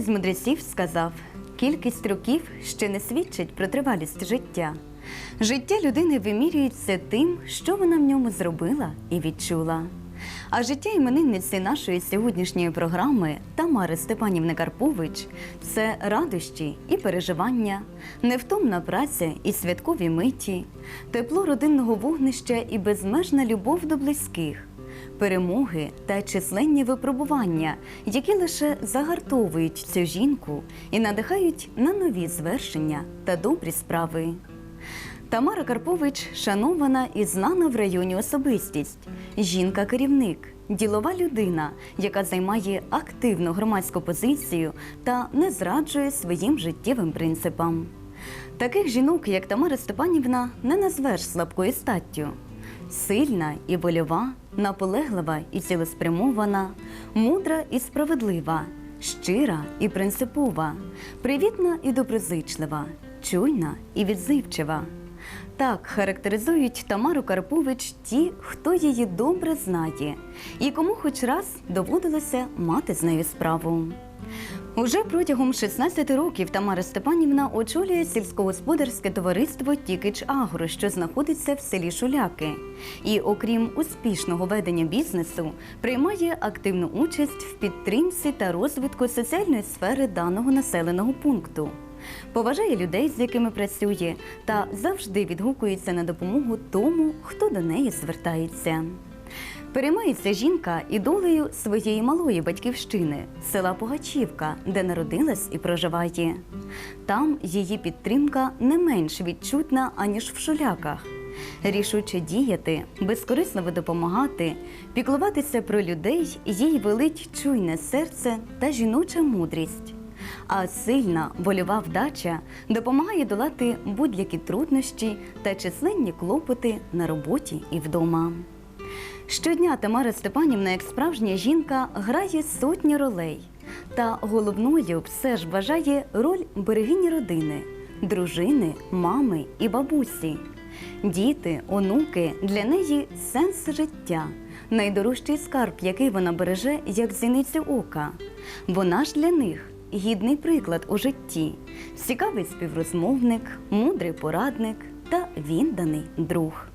Хтось із мудреців сказав, кількість років ще не свідчить про тривалість життя. Життя людини вимірюється тим, що вона в ньому зробила і відчула. А життя іменинниці нашої сьогоднішньої програми Тамари Степанівни Карпович це радощі і переживання, невтомна праця і святкові миті, тепло родинного вогнища і безмежна любов до близьких перемоги та численні випробування, які лише загартовують цю жінку і надихають на нові звершення та добрі справи. Тамара Карпович шанована і знана в районі особистість, жінка-керівник, ділова людина, яка займає активну громадську позицію та не зраджує своїм життєвим принципам. Таких жінок, як Тамара Степанівна, не назвеш слабкою статтю. Сильна і вольова, наполеглива і цілеспрямована, мудра і справедлива, щира і принципова, привітна і доброзичлива, чуйна і відзивчива. Так характеризують Тамару Карпович ті, хто її добре знає, і кому хоч раз доводилося мати з нею справу. Уже протягом 16 років Тамара Степанівна очолює сільськогосподарське товариство Тікич Агро, що знаходиться в селі Шуляки. І, окрім успішного ведення бізнесу, приймає активну участь в підтримці та розвитку соціальної сфери даного населеного пункту. Поважає людей, з якими працює, та завжди відгукується на допомогу тому, хто до неї звертається. Переймається жінка і долею своєї малої батьківщини, села Погачівка, де народилась і проживає. Там її підтримка не менш відчутна, аніж в шуляках. Рішуче діяти, безкорисливо допомагати, піклуватися про людей їй велить чуйне серце та жіноча мудрість. А сильна вольова вдача допомагає долати будь-які труднощі та численні клопоти на роботі і вдома. Щодня Тамара Степанівна, як справжня жінка, грає сотні ролей. Та головною все ж вважає роль берегині родини, дружини, мами і бабусі. Діти, онуки для неї сенс життя, найдорожчий скарб, який вона береже, як зіницю ока. Вона ж для них гідний приклад у житті, цікавий співрозмовник, мудрий порадник та відданий друг.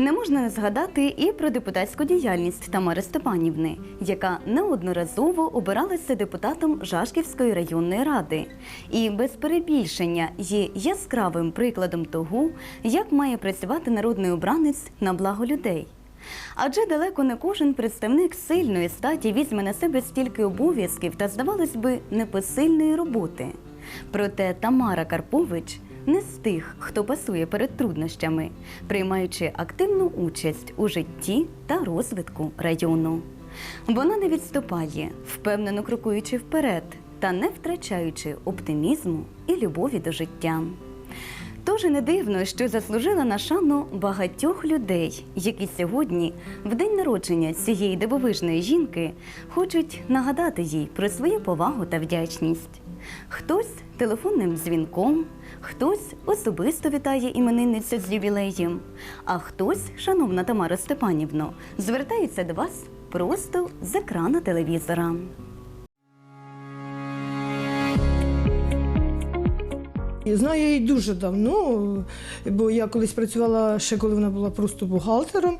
Не можна не згадати і про депутатську діяльність Тамари Степанівни, яка неодноразово обиралася депутатом Жашківської районної ради, і без перебільшення є яскравим прикладом того, як має працювати народний обранець на благо людей. Адже далеко не кожен представник сильної статі візьме на себе стільки обов'язків та, здавалось би, непосильної роботи. Проте Тамара Карпович не з тих, хто пасує перед труднощами, приймаючи активну участь у житті та розвитку району. Вона не відступає, впевнено крокуючи вперед та не втрачаючи оптимізму і любові до життя. Тож не дивно, що заслужила на шану багатьох людей, які сьогодні, в день народження цієї дивовижної жінки, хочуть нагадати їй про свою повагу та вдячність. Хтось телефонним дзвінком, хтось особисто вітає іменинницю з ювілеєм, а хтось, шановна Тамара Степанівно, звертається до вас просто з екрана телевізора. Знаю її дуже давно, бо я колись працювала ще коли вона була просто бухгалтером.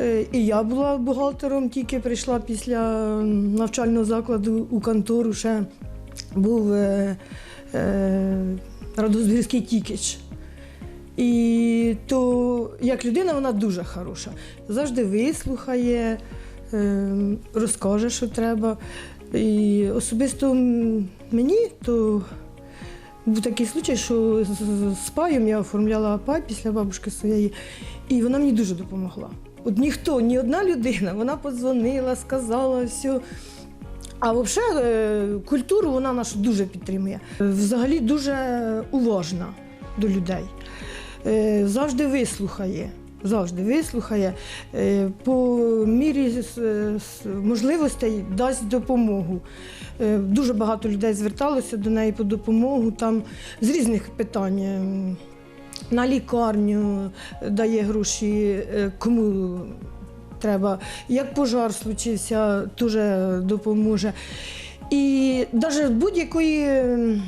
Е, І я була бухгалтером, тільки прийшла після навчального закладу у контору, ще був е, е, Радозбірський тікіч. І то як людина вона дуже хороша. Завжди вислухає, е, розкаже, що треба. І особисто мені то був такий случай, що з- паєм я оформляла пай після бабушки своєї, і вона мені дуже допомогла. От ніхто, ні одна людина, вона подзвонила, сказала все. А взагалі е, культуру вона нашу дуже підтримує. Взагалі дуже уважна до людей. Е, Завжди вислухає. Завжди вислухає, е, по мірі можливостей дасть допомогу. Е, Дуже багато людей зверталося до неї по допомогу там з різних питань. Ем, На лікарню дає гроші, е, кому треба. Як пожар случився, теж допоможе. І навіть будь-якої. е,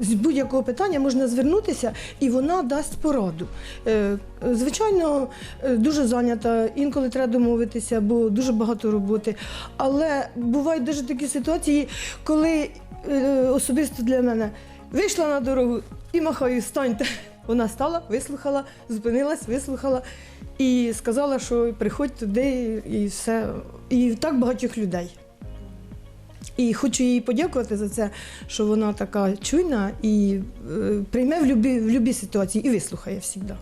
З будь-якого питання можна звернутися, і вона дасть пораду. Е, Звичайно, е, дуже зайнята, інколи треба домовитися, бо дуже багато роботи. Але бувають навіть такі ситуації, коли особисто для мене вийшла на дорогу і махаю, станьте. Вона стала, вислухала, зупинилась, вислухала і сказала, що приходь туди і все. І так багатьох людей. І хочу їй подякувати за це, що вона така чуйна і е, прийме в любі, в ситуації і вислухає завжди.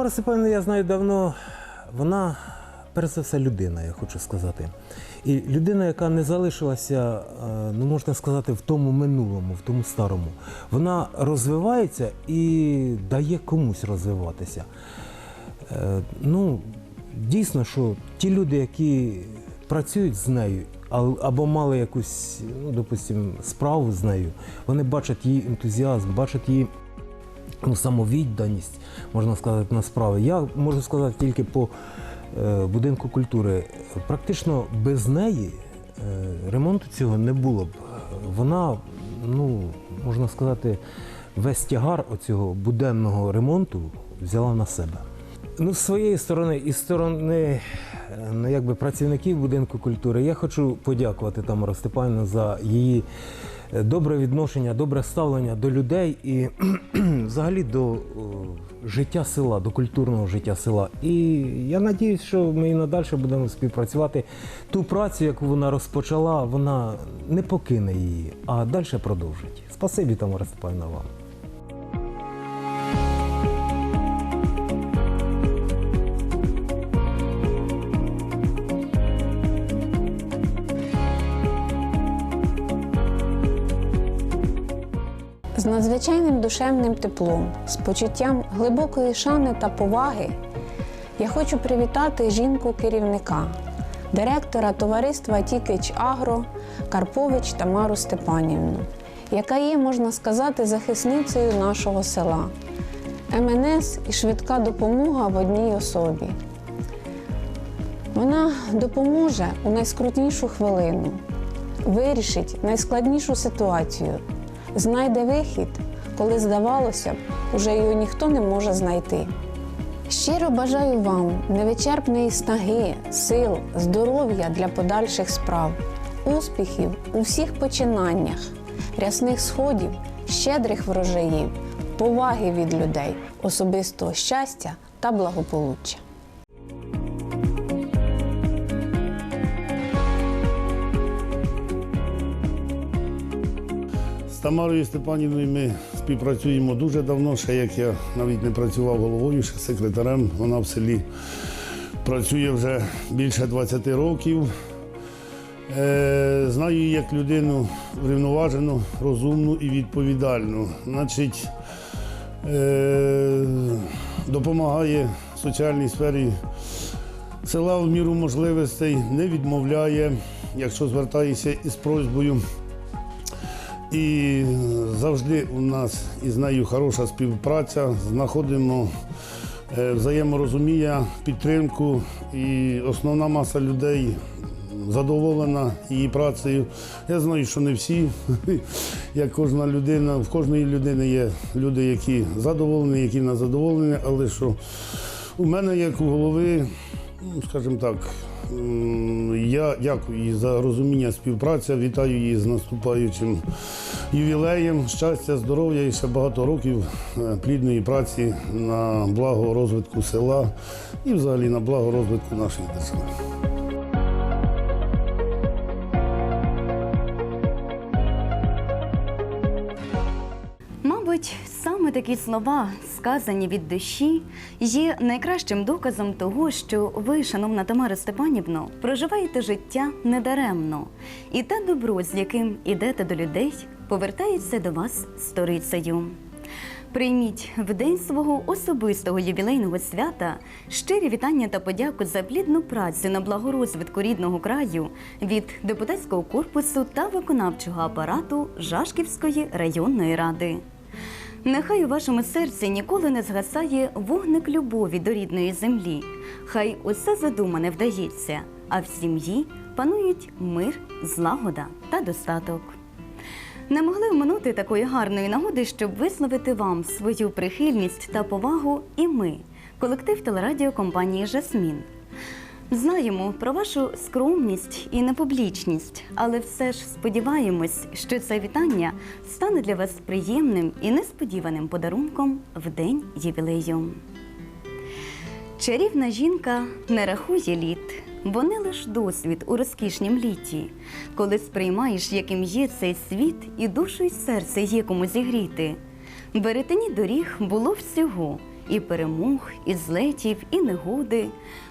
Тамара Степанівна, я знаю давно, вона перш за все людина, я хочу сказати. І людина, яка не залишилася, е, ну можна сказати, в тому минулому, в тому старому. Вона розвивається і дає комусь розвиватися. Е, Ну, дійсно, що ті люди, які працюють з нею, або мали якусь, ну, допустим, справу з нею, вони бачать її ентузіазм, бачать її ну, самовідданість, можна сказати, на справи. Я можу сказати тільки по е, будинку культури. Практично без неї е, ремонту цього не було б. Вона, ну, можна сказати, весь тягар оцього буденного ремонту взяла на себе. Ну, з своєї сторони і сторони ну, якби, працівників будинку культури, я хочу подякувати Тамару Степанівну за її е, добре відношення, добре ставлення до людей і взагалі до життя села, до культурного життя села. І я надіюсь, що ми і надалі будемо співпрацювати. Ту працю, яку вона розпочала, вона не покине її, а далі продовжить. Спасибі, Тамара Степанівна, вам. Душевним теплом, з почуттям глибокої шани та поваги я хочу привітати жінку керівника, директора товариства Тікич Агро Карпович Тамару Степанівну, яка є, можна сказати, захисницею нашого села. МНС і швидка допомога в одній особі. Вона допоможе у найскрутнішу хвилину, вирішить найскладнішу ситуацію, знайде вихід, коли здавалося уже його ніхто не може знайти. Щиро бажаю вам невичерпної снаги, сил, здоров'я для подальших справ, успіхів у всіх починаннях, рясних сходів, щедрих врожаїв, поваги від людей, особистого щастя та благополуччя. З Тамарою Степанівною ми співпрацюємо дуже давно, ще як я навіть не працював головою, ще секретарем. Вона в селі працює вже більше 20 років. Е, знаю її як людину врівноважену, розумну і відповідальну. Значить, е, допомагає соціальній сфері села в міру можливостей, не відмовляє, якщо звертаєшся із просьбою. І завжди у нас із нею хороша співпраця. Знаходимо е, взаєморозуміння, підтримку. І основна маса людей задоволена її працею. Я знаю, що не всі, як кожна людина, в кожної людини є люди, які задоволені, які не задоволені, але що у мене, як у голови, ну, скажімо так, я дякую їй за розуміння співпраця, вітаю її з наступаючим ювілеєм, щастя, здоров'я і ще багато років е, плідної праці на благо розвитку села і взагалі на благо розвитку нашої держави. Саме такі слова, сказані від душі, є найкращим доказом того, що ви, шановна Тамара Степанівно, проживаєте життя недаремно, і те добро, з яким ідете до людей, повертається до вас сторицею. Прийміть в день свого особистого ювілейного свята щирі вітання та подяку за плідну працю на благо розвитку рідного краю від депутатського корпусу та виконавчого апарату Жашківської районної ради. Нехай у вашому серці ніколи не згасає вогник любові до рідної землі. Хай усе задумане вдається, а в сім'ї панують мир, злагода та достаток. Не могли оминути такої гарної нагоди, щоб висловити вам свою прихильність та повагу і ми, колектив телерадіокомпанії Жасмін. Знаємо про вашу скромність і непублічність, але все ж сподіваємось, що це вітання стане для вас приємним і несподіваним подарунком в день ювілею. Чарівна жінка не рахує літ, вони лиш досвід у розкішнім літі, коли сприймаєш, яким є цей світ, і душу й серце є кому зігріти. В Веретені доріг було всього і перемог, і злетів, і негоди.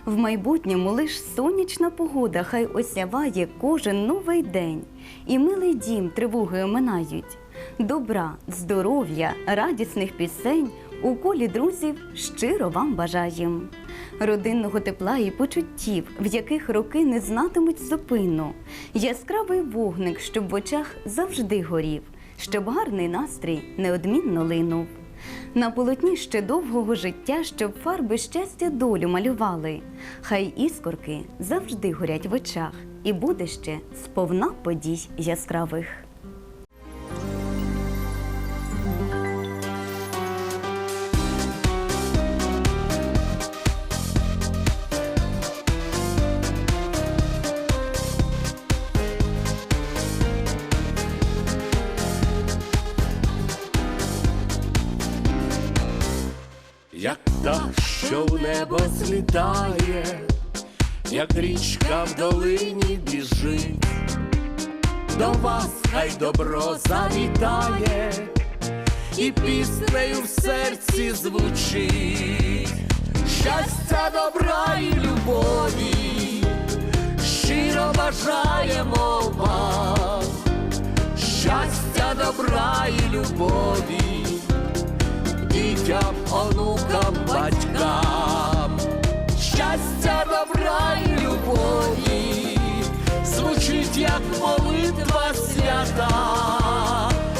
В майбутньому лиш сонячна погода хай осяває кожен новий день, і милий дім тривоги оминають. Добра, здоров'я, радісних пісень у колі друзів щиро вам бажаєм. Родинного тепла і почуттів, в яких роки не знатимуть зупину, яскравий вогник, щоб в очах завжди горів, щоб гарний настрій неодмінно линув. На полотні ще довгого життя, щоб фарби щастя долю малювали. Хай іскорки завжди горять в очах, і буде ще сповна подій яскравих. Добро завітає, і піснею в серці звучить, щастя, добра і любові, щиро бажаємо вам, щастя, добра і любові дітям, онукам, батькам, щастя, добра і любові, як молитва свята,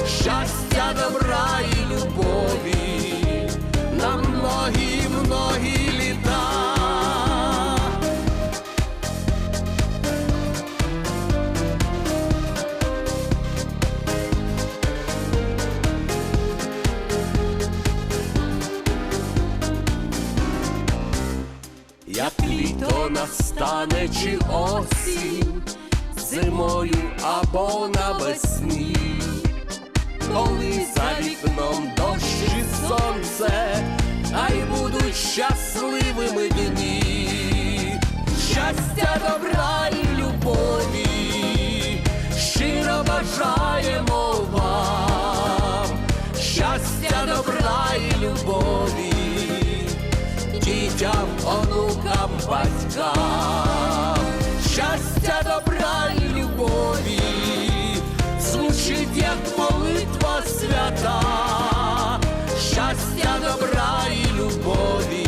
щастя, добра і любові, на многі, многі літа. як літо настане чи онукам, батькам, щастя, добра і любові, звучить як молитва свята, щастя, добра і любові,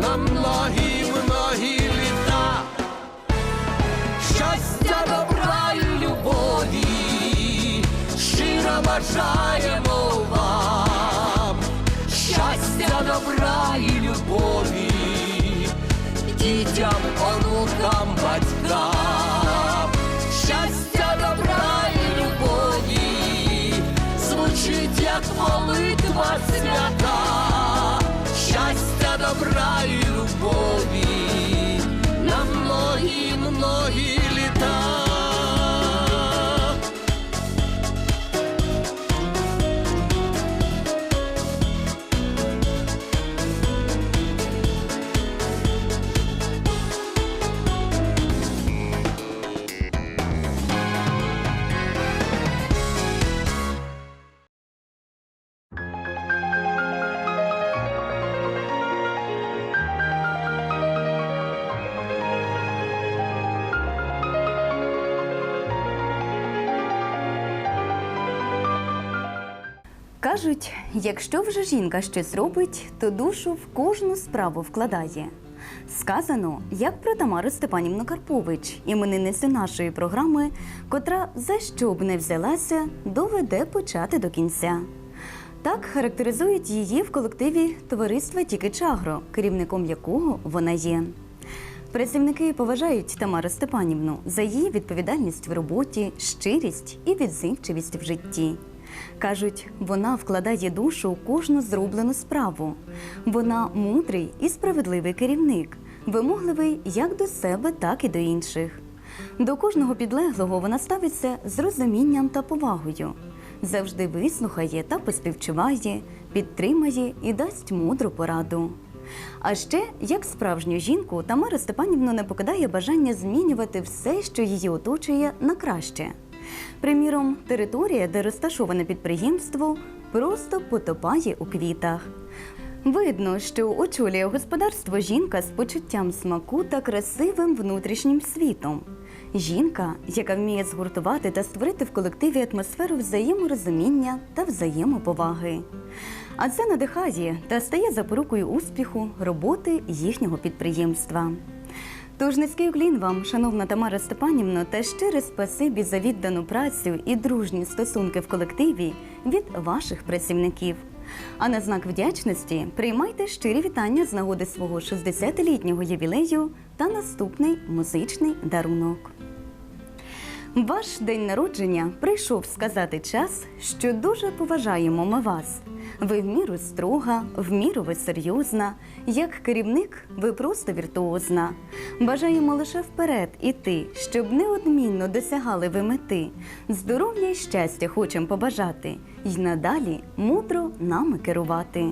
на многі, многі літа, щастя, добра і любові, щиро бажаємо звучить як молитва свята, щастя, добра і любові, на многі, многі літа. Кажуть, якщо вже жінка щось робить, то душу в кожну справу вкладає. Сказано, як про Тамару Степанівну Карпович, іменинницю нашої програми, котра за що б не взялася, доведе почати до кінця. Так характеризують її в колективі товариства Тіки Чагро, керівником якого вона є. Працівники поважають Тамару Степанівну за її відповідальність в роботі, щирість і відзивчивість в житті. Кажуть, вона вкладає душу у кожну зроблену справу. Вона мудрий і справедливий керівник, вимогливий як до себе, так і до інших. До кожного підлеглого вона ставиться з розумінням та повагою, завжди вислухає та поспівчуває, підтримає і дасть мудру пораду. А ще, як справжню жінку, Тамара Степанівна не покидає бажання змінювати все, що її оточує, на краще. Приміром, територія, де розташоване підприємство, просто потопає у квітах. Видно, що очолює господарство жінка з почуттям смаку та красивим внутрішнім світом. Жінка, яка вміє згуртувати та створити в колективі атмосферу взаєморозуміння та взаємоповаги. А це надихає та стає запорукою успіху роботи їхнього підприємства. Тож низький уклін вам, шановна Тамара Степанівна, та щире спасибі за віддану працю і дружні стосунки в колективі від ваших працівників. А на знак вдячності приймайте щирі вітання з нагоди свого 60-літнього ювілею та наступний музичний дарунок. Ваш день народження прийшов сказати час, що дуже поважаємо ми вас. Ви в міру строга, в міру ви серйозна. Як керівник, ви просто віртуозна. Бажаємо лише вперед іти, щоб неодмінно досягали ви мети. Здоров'я і щастя хочемо побажати, й надалі мудро нами керувати.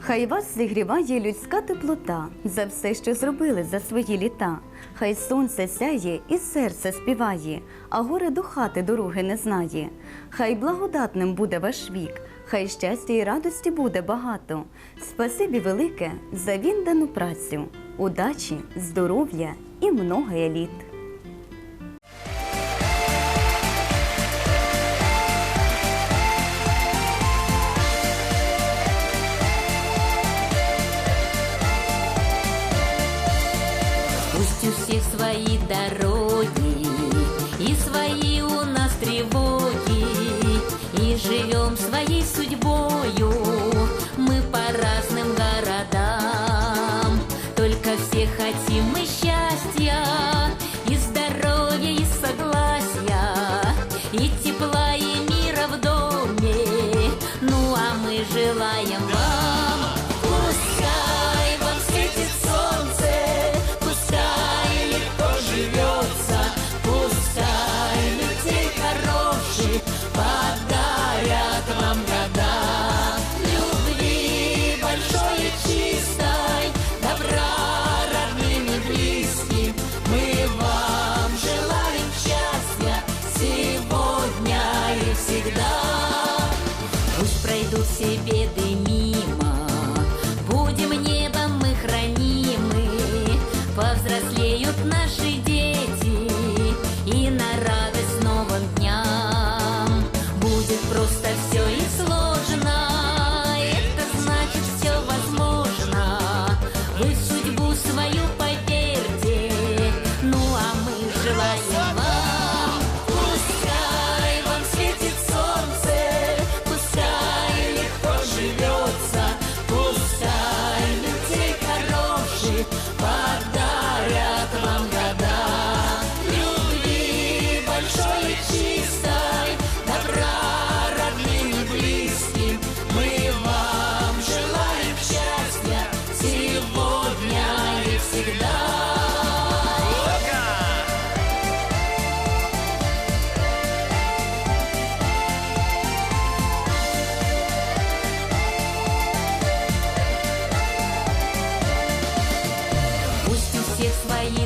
Хай вас зігріває людська теплота за все, що зробили за свої літа. Хай сонце сяє і серце співає, а горе до хати дороги не знає. Хай благодатним буде ваш вік, хай щастя і радості буде багато. Спасибі велике за віддану працю, удачі, здоров'я і много літ. У всех свои дороги И свои у нас тревоги И живем своей судьбою твої